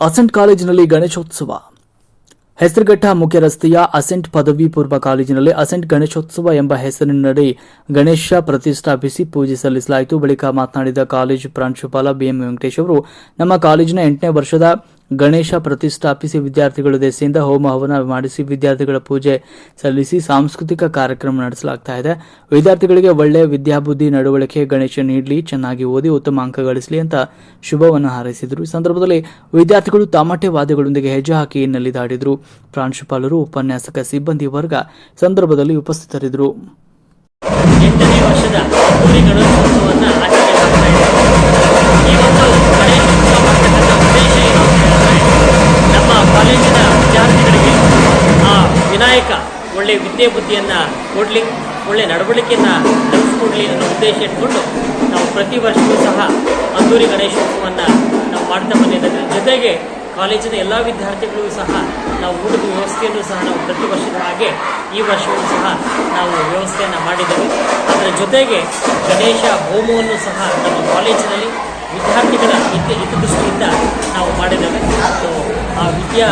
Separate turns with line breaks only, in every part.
Asset ಕಾಲೇಜಿನಲ್ಲಿ ಗಣೇಶೋತ್ಸವ. ಹೆಸರುಘಟ್ಟ ಮುಖ್ಯ ರಸ್ತೆಯ ಅಸೆಂಟ್ ಪದವಿ ಪೂರ್ವ ಕಾಲೇಜಿನಲ್ಲಿ ಅಸೆಂಟ್ ಗಣೇಶೋತ್ಸವ ಎಂಬ ಹೆಸರಿನಡಿ ಗಣೇಶ ಪ್ರತಿಷ್ಠಾಪಿಸಿ ಪೂಜೆ ಸಲ್ಲಿಸಲಾಯಿತು. ಬಳಿಕ ಮಾತನಾಡಿದ ಕಾಲೇಜು ಪ್ರಾಂಶುಪಾಲ ಬಿಎಂ ವೆಂಕಟೇಶ್ ಅವರು, ನಮ್ಮ ಕಾಲೇಜಿನ ಎಂಟನೇ ವರ್ಷದ ಗಣೇಶ ಪ್ರತಿಷ್ಠಾಪಿಸಿ ವಿದ್ಯಾರ್ಥಿಗಳು ದೆಸೆಯಿಂದ ಹೋಮ ಹವನ ಮಾಡಿಸಿ ವಿದ್ಯಾರ್ಥಿಗಳ ಪೂಜೆ ಸಲ್ಲಿಸಿ ಸಾಂಸ್ಕೃತಿಕ ಕಾರ್ಯಕ್ರಮ ನಡೆಸಲಾಗ್ತಾ ಇದೆ. ವಿದ್ಯಾರ್ಥಿಗಳಿಗೆ ಒಳ್ಳೆಯ ವಿದ್ಯಾಬುದ್ಧಿ ನಡವಳಿಕೆ ಗಣೇಶ ನೀಡಲಿ, ಚೆನ್ನಾಗಿ ಓದಿ ಉತ್ತಮ ಅಂಕ ಗಳಿಸಲಿ ಅಂತ ಶುಭವನ್ನು ಹಾರೈಸಿದರು. ಈ ಸಂದರ್ಭದಲ್ಲಿ ವಿದ್ಯಾರ್ಥಿಗಳು ತಮಟೆ ವಾದ್ಯಗಳೊಂದಿಗೆ ಹೆಜ್ಜೆ ಹಾಕಿ ನಲಿದಾಡಿದರು ಪ್ರಾಂಶುಪಾಲರು, ಉಪನ್ಯಾಸಕ, ಸಿಬ್ಬಂದಿ ವರ್ಗ ಸಂದರ್ಭದಲ್ಲಿ ಉಪಸ್ಥಿತರಿದ್ದರು.
ವಿನಾಯಕ ಒಳ್ಳೆ ವಿದ್ಯೆ ಬುದ್ಧಿಯನ್ನು ಕೊಡಲಿ, ಒಳ್ಳೆ ನಡವಳಿಕೆಯನ್ನು ಕಲಿಸ್ಕೊಡ್ಲಿ ಅನ್ನೋ ಉದ್ದೇಶ ಇಟ್ಕೊಂಡು ನಾವು ಪ್ರತಿ ವರ್ಷವೂ ಸಹ ಅದ್ದೂರಿ ಗಣೇಶೋತ್ಸವವನ್ನು ನಾವು ಮಾಡ್ತಾ ಬಂದಿದ್ದೇವೆ. ಜೊತೆಗೆ ಕಾಲೇಜಿನ ಎಲ್ಲ ವಿದ್ಯಾರ್ಥಿಗಳಿಗೂ ಸಹ ನಾವು ಊಟದ ವ್ಯವಸ್ಥೆಯನ್ನು ಸಹ ನಾವು ಪ್ರತಿ ವರ್ಷದ ಹಾಗೆ ಈ ವರ್ಷವೂ ಸಹ ನಾವು ವ್ಯವಸ್ಥೆಯನ್ನು ಮಾಡಿದ್ದೇವೆ. ಅದರ ಜೊತೆಗೆ ಗಣೇಶ ಹೋಮವನ್ನು ಸಹ ನಮ್ಮ ಕಾಲೇಜಿನಲ್ಲಿ ವಿದ್ಯಾರ್ಥಿಗಳ ಹಿತ ಹಿತದೃಷ್ಟಿಯಿಂದ ನಾವು ಮಾಡಿದ್ದೇವೆ. ಸೊ ಆ ವಿದ್ಯಾ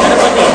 ಗಣಪತಿ